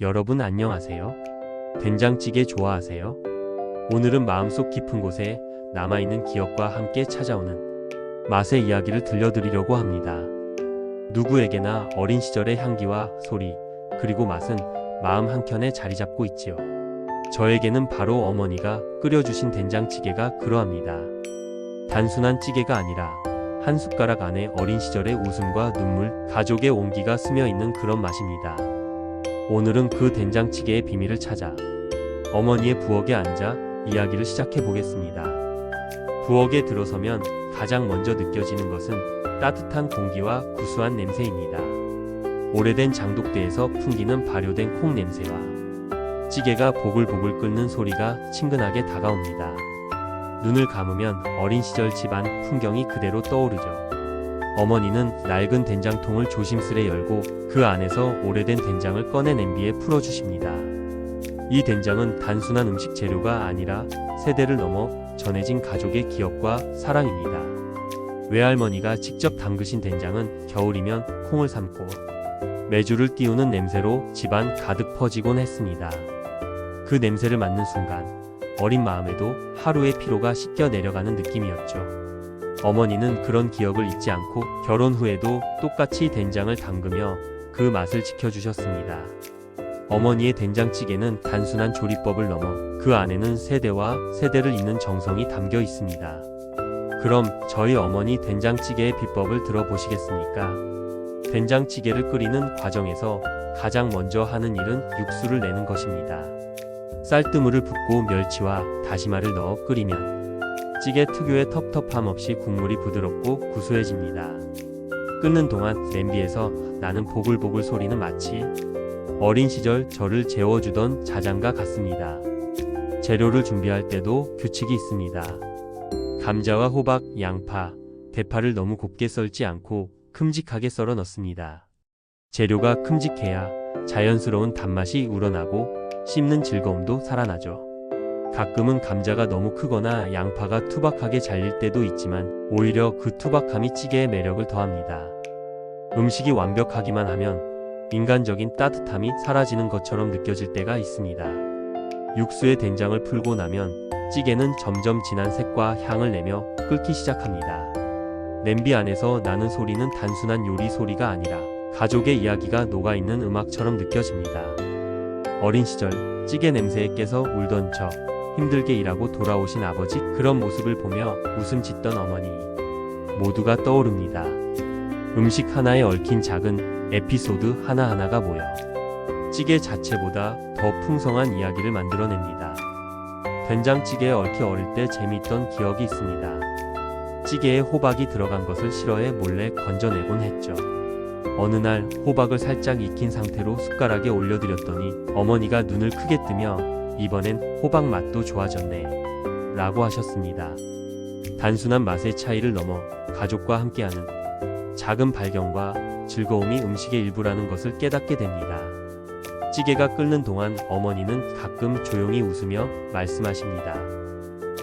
여러분 안녕하세요. 된장찌개 좋아하세요? 오늘은 마음속 깊은 곳에 남아있는 기억과 함께 찾아오는 맛의 이야기를 들려드리려고 합니다. 누구에게나 어린 시절의 향기와 소리, 그리고 맛은 마음 한켠에 자리 잡고 있지요. 저에게는 바로 어머니가 끓여주신 된장찌개가 그러합니다. 단순한 찌개가 아니라 한 숟가락 안에 어린 시절의 웃음과 눈물, 가족의 온기가 스며 있는 그런 맛입니다. 오늘은 그 된장찌개의 비밀을 찾아 어머니의 부엌에 앉아 이야기를 시작해 보겠습니다. 부엌에 들어서면 가장 먼저 느껴지는 것은 따뜻한 공기와 구수한 냄새입니다. 오래된 장독대에서 풍기는 발효된 콩 냄새와 찌개가 보글보글 끓는 소리가 친근하게 다가옵니다. 눈을 감으면 어린 시절 집안 풍경이 그대로 떠오르죠. 어머니는 낡은 된장통을 조심스레 열고 그 안에서 오래된 된장을 꺼내 냄비에 풀어주십니다. 이 된장은 단순한 음식 재료가 아니라 세대를 넘어 전해진 가족의 기억과 사랑입니다. 외할머니가 직접 담그신 된장은 겨울이면 콩을 삶고 메주를 띄우는 냄새로 집안 가득 퍼지곤 했습니다. 그 냄새를 맡는 순간 어린 마음에도 하루의 피로가 씻겨 내려가는 느낌이었죠. 어머니는 그런 기억을 잊지 않고 결혼 후에도 똑같이 된장을 담그며 그 맛을 지켜주셨습니다. 어머니의 된장찌개는 단순한 조리법을 넘어 그 안에는 세대와 세대를 잇는 정성이 담겨 있습니다. 그럼 저희 어머니 된장찌개의 비법을 들어보시겠습니까? 된장찌개를 끓이는 과정에서 가장 먼저 하는 일은 육수를 내는 것입니다. 쌀뜨물을 붓고 멸치와 다시마를 넣어 끓이면 찌개 특유의 텁텁함 없이 국물이 부드럽고 구수해집니다. 끓는 동안 냄비에서 나는 보글보글 소리는 마치 어린 시절 저를 재워주던 자장가 같습니다. 재료를 준비할 때도 규칙이 있습니다. 감자와 호박, 양파, 대파를 너무 곱게 썰지 않고 큼직하게 썰어 넣습니다. 재료가 큼직해야 자연스러운 단맛이 우러나고 씹는 즐거움도 살아나죠. 가끔은 감자가 너무 크거나 양파가 투박하게 잘릴 때도 있지만 오히려 그 투박함이 찌개의 매력을 더합니다. 음식이 완벽하기만 하면 인간적인 따뜻함이 사라지는 것처럼 느껴질 때가 있습니다. 육수에 된장을 풀고 나면 찌개는 점점 진한 색과 향을 내며 끓기 시작합니다. 냄비 안에서 나는 소리는 단순한 요리 소리가 아니라 가족의 이야기가 녹아있는 음악처럼 느껴집니다. 어린 시절 찌개 냄새에 깨서 울던 저 힘들게 일하고 돌아오신 아버지 그런 모습을 보며 웃음 짓던 어머니 모두가 떠오릅니다. 음식 하나에 얽힌 작은 에피소드 하나하나가 모여 찌개 자체보다 더 풍성한 이야기를 만들어냅니다. 된장찌개에 얽혀 어릴 때 재미있던 기억이 있습니다. 찌개에 호박이 들어간 것을 싫어해 몰래 건져내곤 했죠. 어느 날 호박을 살짝 익힌 상태로 숟가락에 올려드렸더니 어머니가 눈을 크게 뜨며 이번엔 호박 맛도 좋아졌네. 라고 하셨습니다. 단순한 맛의 차이를 넘어 가족과 함께하는 작은 발견과 즐거움이 음식의 일부라는 것을 깨닫게 됩니다. 찌개가 끓는 동안 어머니는 가끔 조용히 웃으며 말씀하십니다.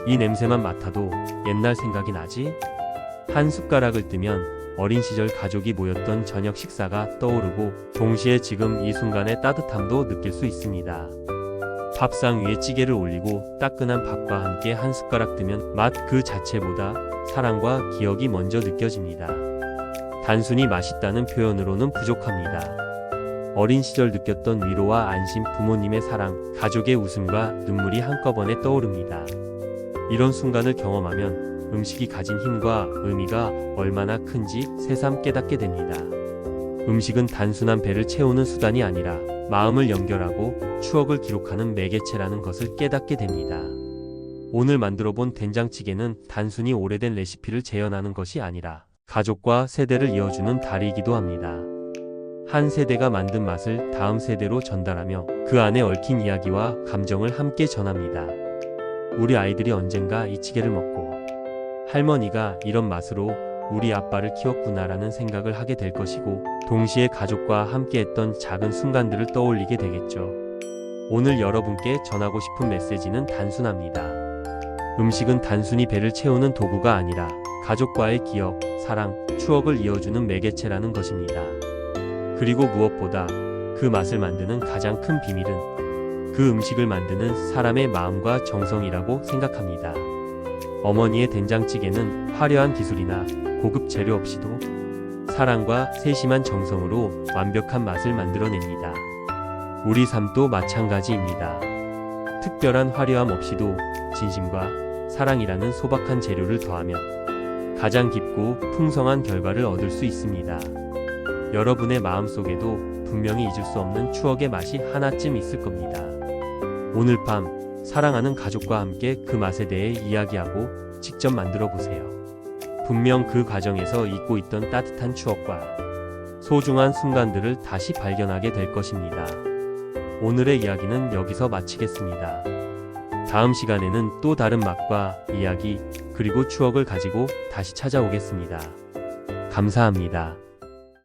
이 냄새만 맡아도 옛날 생각이 나지? 한 숟가락을 뜨면 어린 시절 가족이 모였던 저녁 식사가 떠오르고 동시에 지금 이 순간의 따뜻함도 느낄 수 있습니다. 밥상 위에 찌개를 올리고 따끈한 밥과 함께 한 숟가락 뜨면 맛 그 자체보다 사랑과 기억이 먼저 느껴집니다. 단순히 맛있다는 표현으로는 부족합니다. 어린 시절 느꼈던 위로와 안심, 부모님의 사랑, 가족의 웃음과 눈물이 한꺼번에 떠오릅니다. 이런 순간을 경험하면 음식이 가진 힘과 의미가 얼마나 큰지 새삼 깨닫게 됩니다. 음식은 단순한 배를 채우는 수단이 아니라 마음을 연결하고 추억을 기록하는 매개체라는 것을 깨닫게 됩니다. 오늘 만들어 본 된장찌개는 단순히 오래된 레시피를 재현하는 것이 아니라 가족과 세대를 이어주는 다리이기도 합니다. 한 세대가 만든 맛을 다음 세대로 전달하며 그 안에 얽힌 이야기와 감정을 함께 전합니다. 우리 아이들이 언젠가 이 찌개를 먹고 할머니가 이런 맛으로 우리 아빠를 키웠구나라는 생각을 하게 될 것이고 동시에 가족과 함께했던 작은 순간들을 떠올리게 되겠죠. 오늘 여러분께 전하고 싶은 메시지는 단순합니다. 음식은 단순히 배를 채우는 도구가 아니라 가족과의 기억, 사랑, 추억을 이어주는 매개체라는 것입니다. 그리고 무엇보다 그 맛을 만드는 가장 큰 비밀은 그 음식을 만드는 사람의 마음과 정성이라고 생각합니다. 어머니의 된장찌개는 화려한 기술이나 고급 재료 없이도 사랑과 세심한 정성으로 완벽한 맛을 만들어냅니다. 우리 삶도 마찬가지입니다. 특별한 화려함 없이도 진심과 사랑이라는 소박한 재료를 더하면 가장 깊고 풍성한 결과를 얻을 수 있습니다. 여러분의 마음속에도 분명히 잊을 수 없는 추억의 맛이 하나쯤 있을 겁니다. 오늘 밤 사랑하는 가족과 함께 그 맛에 대해 이야기하고 직접 만들어 보세요. 분명 그 과정에서 잊고 있던 따뜻한 추억과 소중한 순간들을 다시 발견하게 될 것입니다. 오늘의 이야기는 여기서 마치겠습니다. 다음 시간에는 또 다른 맛과 이야기, 그리고 추억을 가지고 다시 찾아오겠습니다. 감사합니다.